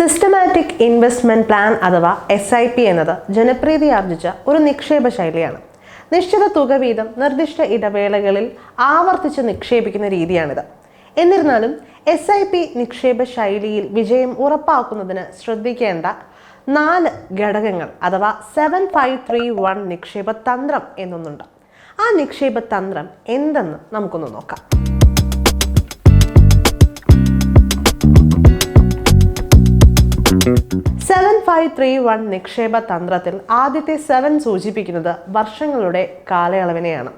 Systematic investment plan അഥവാ S I P എന്നത് ജനപ്രീതി ആർജിച്ച ഒരു നിക്ഷേപ ശൈലിയാണ്. നിശ്ചിത തുക വീതം നിർദ്ദിഷ്ട ഇടവേളകളിൽ ആവർത്തിച്ച് നിക്ഷേപിക്കുന്ന രീതിയാണിത്. എന്നിരുന്നാലും എസ് ഐ പി നിക്ഷേപ ശൈലിയിൽ വിജയം ഉറപ്പാക്കുന്നതിന് ശ്രദ്ധിക്കേണ്ട നാല് ഘടകങ്ങൾ അഥവാ സെവൻ ഫൈവ് ത്രീ വൺ നിക്ഷേപ തന്ത്രം എന്നൊന്നുണ്ട്. ആ നിക്ഷേപ തന്ത്രം എന്തെന്ന് നമുക്കൊന്ന് നോക്കാം. സെവൻ ഫൈവ് ത്രീ വൺ നിക്ഷേപ തന്ത്രത്തിൽ ആദ്യത്തെ സെവൻ സൂചിപ്പിക്കുന്നത് വർഷങ്ങളുടെ കാലയളവിനെയാണ്.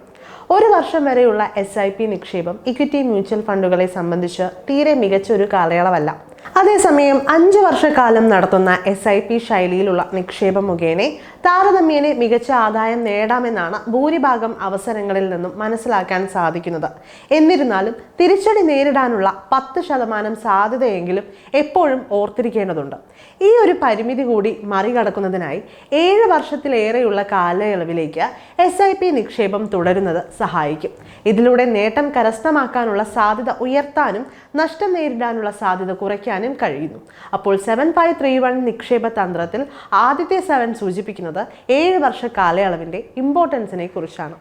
ഒരു വർഷം വരെയുള്ള എസ് ഐ പി നിക്ഷേപം ഇക്വിറ്റി മ്യൂച്വൽ ഫണ്ടുകളെ സംബന്ധിച്ച് തീരെ മികച്ച ഒരു കാലയളവല്ല. അതേസമയം അഞ്ച് വർഷക്കാലം നടത്തുന്ന എസ് ഐ പി ശൈലിയിലുള്ള നിക്ഷേപം മുഖേന താരതമ്യേന മികച്ച ആദായം നേടാമെന്നാണ് ഭൂരിഭാഗം അവസരങ്ങളിൽ നിന്നും മനസ്സിലാക്കാൻ സാധിക്കുന്നത്. എന്നിരുന്നാലും തിരിച്ചടി നേരിടാനുള്ള പത്ത് ശതമാനം സാധ്യതയെങ്കിലും എപ്പോഴും ഓർത്തിരിക്കേണ്ടതുണ്ട്. ഈ ഒരു പരിമിതി കൂടി മറികടക്കുന്നതിനായി ഏഴ് വർഷത്തിലേറെയുള്ള കാലയളവിലേക്ക് എസ് ഐ പി നിക്ഷേപം തുടരുന്നത് സഹായിക്കും. ഇതിലൂടെ നേട്ടം കരസ്ഥമാക്കാനുള്ള സാധ്യത ഉയർത്താനും നഷ്ടം നേരിടാനുള്ള സാധ്യത കുറയ്ക്കാനും കഴിയുന്നു. അപ്പോൾ സെവൻ ഫൈവ് ത്രീ വൺ നിക്ഷേപ തന്ത്രത്തിൽ ആദ്യത്തെ സെവൻ സൂചിപ്പിക്കുന്നത് ഏഴ് വർഷ കാലയളവിന്റെ ഇമ്പോർട്ടൻസിനെ കുറിച്ചാണ്.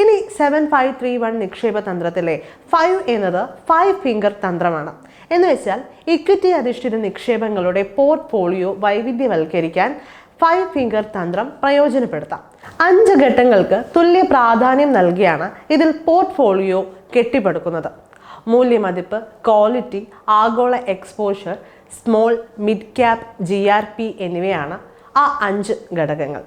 ഇനി സെവൻ ഫൈവ് ത്രീ വൺ നിക്ഷേപ തന്ത്രത്തിലെ ഫൈവ് എന്നത് ഫൈവ് ഫിംഗർ തന്ത്രമാണ്. എന്ന് വെച്ചാൽ ഇക്വിറ്റി അധിഷ്ഠിത നിക്ഷേപങ്ങളുടെ പോർട്ട്ഫോളിയോ വൈവിധ്യവൽക്കരിക്കാൻ ഫൈവ് ഫിംഗർ തന്ത്രം പ്രയോജനപ്പെടുത്താം. അഞ്ച് ഘട്ടങ്ങൾക്ക് തുല്യ പ്രാധാന്യം നൽകിയാണ് ഇതിൽ പോർട്ട്ഫോളിയോ കെട്ടിപ്പടുക്കുന്നത്. മൂല്യമതിപ്പ് ക്വാളിറ്റി ആഗോള exposure small mid cap G R P എന്നിവയാണ് ആ അഞ്ച് ഘടകങ്ങൾ.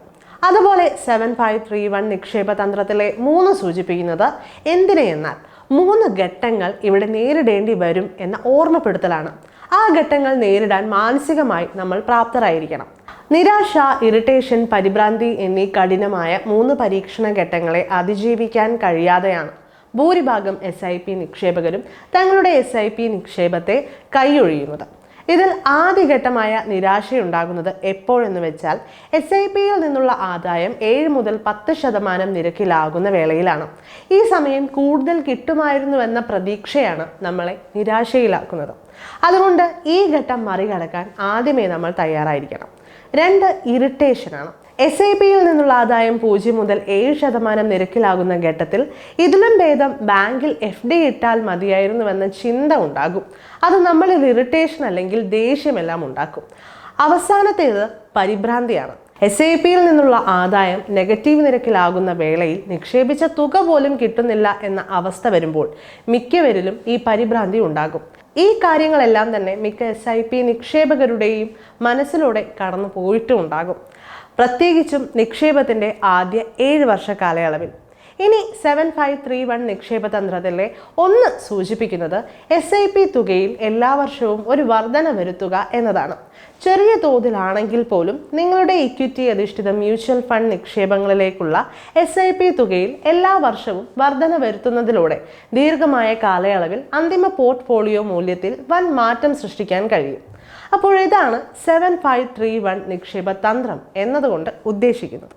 അതുപോലെ സെവൻ ഫൈവ് ത്രീ വൺ നിക്ഷേപ തന്ത്രത്തിലെ മൂന്ന് സൂചിപ്പിക്കുന്നത് എന്തിനെ എന്നാൽ മൂന്ന് ഘട്ടങ്ങൾ ഇവിടെ നേരിടേണ്ടി വരും എന്ന ഓർമ്മപ്പെടുത്തലാണ്. ആ ഘട്ടങ്ങൾ നേരിടാൻ മാനസികമായി നമ്മൾ പ്രാപ്തരായിരിക്കണം. നിരാശ ഇറിറ്റേഷൻ പരിഭ്രാന്തി എന്നീ കഠിനമായ മൂന്ന് പരീക്ഷണ ഘട്ടങ്ങളെ അതിജീവിക്കാൻ കഴിയാതെയാണ് ഭൂരിഭാഗം എസ് ഐ പി നിക്ഷേപകരും തങ്ങളുടെ എസ് ഐ പി നിക്ഷേപത്തെ കൈയൊഴിയുന്നത്. ഇതിൽ ആദ്യഘട്ടമായ നിരാശയുണ്ടാകുന്നത് എപ്പോഴെന്ന് വെച്ചാൽ എസ് ഐ പിയിൽ നിന്നുള്ള ആദായം ഏഴ് മുതൽ പത്ത് ശതമാനം നിരക്കിലാകുന്ന വേളയിലാണ്. ഈ സമയം കൂടുതൽ കിട്ടുമായിരുന്നുവെന്ന പ്രതീക്ഷയാണ് നമ്മളെ നിരാശയിലാക്കുന്നത്. അതുകൊണ്ട് ഈ ഘട്ടം മറികടക്കാൻ ആദ്യമേ നമ്മൾ തയ്യാറായിരിക്കണം. രണ്ട് ഇറിറ്റേഷനാണ്. എസ് ഐ പിയിൽ നിന്നുള്ള ആദായം പൂജ്യം മുതൽ ഏഴ് ശതമാനം നിരക്കിലാകുന്ന ഘട്ടത്തിൽ ഇതിലും ഭേദം ബാങ്കിൽ എഫ് ഡി ഇട്ടാൽ മതിയായിരുന്നുവെന്ന ചിന്ത ഉണ്ടാകും. അത് നമ്മളിൽ ഇറിറ്റേഷൻ അല്ലെങ്കിൽ ദേഷ്യമെല്ലാം ഉണ്ടാക്കും. അവസാനത്തേത് പരിഭ്രാന്തിയാണ്. എസ് ഐ പിയിൽ നിന്നുള്ള ആദായം നെഗറ്റീവ് നിരക്കിലാകുന്ന വേളയിൽ നിക്ഷേപിച്ച തുക പോലും കിട്ടുന്നില്ല എന്ന അവസ്ഥ വരുമ്പോൾ മിക്കവരിലും ഈ പരിഭ്രാന്തി ഉണ്ടാകും. ഈ കാര്യങ്ങളെല്ലാം തന്നെ മിക്ക എസ് ഐ പി നിക്ഷേപകരുടെയും മനസ്സിലൂടെ കടന്നു പോയിട്ടും ഉണ്ടാകും പ്രത്യേകിച്ചും നിക്ഷേപത്തിന്റെ ആദ്യ ഏഴ് വർഷ കാലയളവിൽ. ഇനി സെവൻ ഫൈവ് ത്രീ വൺ നിക്ഷേപ തന്ത്രത്തിലെ ഒന്ന് സൂചിപ്പിക്കുന്നത് എസ് ഐ പി തുകയിൽ എല്ലാ വർഷവും ഒരു വർധന വരുത്തുക എന്നതാണ്. ചെറിയ തോതിലാണെങ്കിൽ പോലും നിങ്ങളുടെ ഇക്വിറ്റി അധിഷ്ഠിത മ്യൂച്വൽ ഫണ്ട് നിക്ഷേപങ്ങളിലേക്കുള്ള എസ് ഐ പി തുകയിൽ എല്ലാ വർഷവും വർധന വരുത്തുന്നതിലൂടെ ദീർഘമായ കാലയളവിൽ അന്തിമ പോർട്ട്ഫോളിയോ മൂല്യത്തിൽ വൻ മാറ്റം സൃഷ്ടിക്കാൻ കഴിയും. അപ്പോൾ ഇതാണ് സെവൻ ഫൈവ് ത്രീ വൺ നിക്ഷേപ തന്ത്രം എന്നതുകൊണ്ട് ഉദ്ദേശിക്കുന്നത്.